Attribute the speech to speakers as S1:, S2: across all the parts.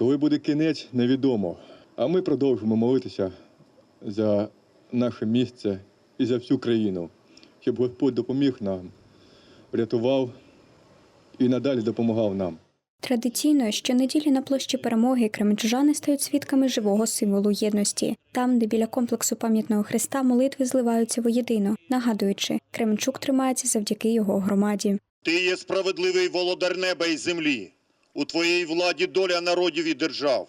S1: Коли буде кінець, невідомо. А ми продовжимо молитися за наше місце і за всю країну, щоб Господь допоміг нам, врятував і надалі допомагав нам.
S2: Традиційно щонеділі на площі перемоги кременчужани стають свідками живого символу єдності. Там, де біля комплексу пам'ятного хреста молитви зливаються воєдино, нагадуючи, Кременчук тримається завдяки його громаді.
S3: Ти є справедливий володар неба і землі. У твоїй владі доля народів і держав.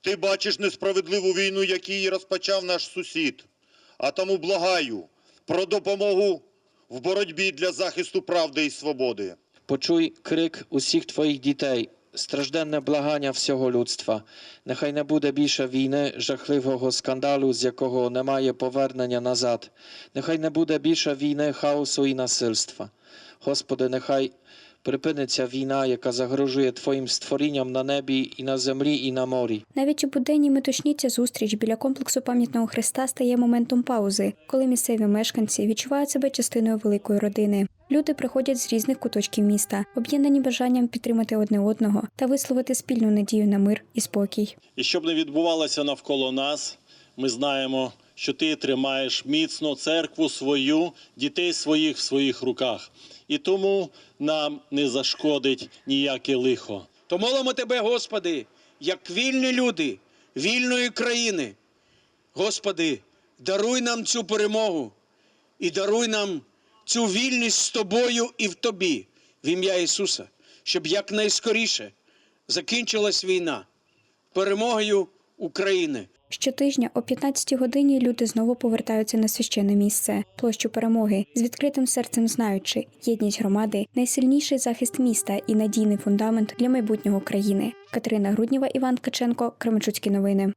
S3: Ти бачиш несправедливу війну, яку розпочав наш сусід. А тому благаю про допомогу в боротьбі для захисту правди і свободи.
S4: Почуй крик усіх твоїх дітей, стражденне благання всього людства. Нехай не буде більше війни, жахливого скандалу, з якого немає повернення назад. Нехай не буде більше війни, хаосу і насильства. Господи, нехай припиниться війна, яка загрожує Твоїм створінням на небі і на землі, і на морі.
S2: Навіть у буденні метушні ця зустріч біля комплексу пам'ятного хреста стає моментом паузи, коли місцеві мешканці відчувають себе частиною великої родини. Люди приходять з різних куточків міста, об'єднані бажанням підтримати одне одного та висловити спільну надію на мир і спокій.
S5: І щоб не відбувалося навколо нас, ми знаємо, що ти тримаєш міцно церкву свою, дітей своїх в своїх руках. І тому нам не зашкодить ніяке лихо.
S6: То молимо тебе, Господи, як вільні люди вільної країни. Господи, даруй нам цю перемогу і даруй нам цю вільність з тобою і в тобі, в ім'я Ісуса, щоб якнайскоріше закінчилась війна перемогою України.
S2: Щотижня о 15 годині люди знову повертаються на священне місце, площу перемоги, з відкритим серцем знаючи, єдність громади найсильніший захист міста і надійний фундамент для майбутнього країни. Катерина Грудніва, Іван Ткаченко, Кременчуцькі новини.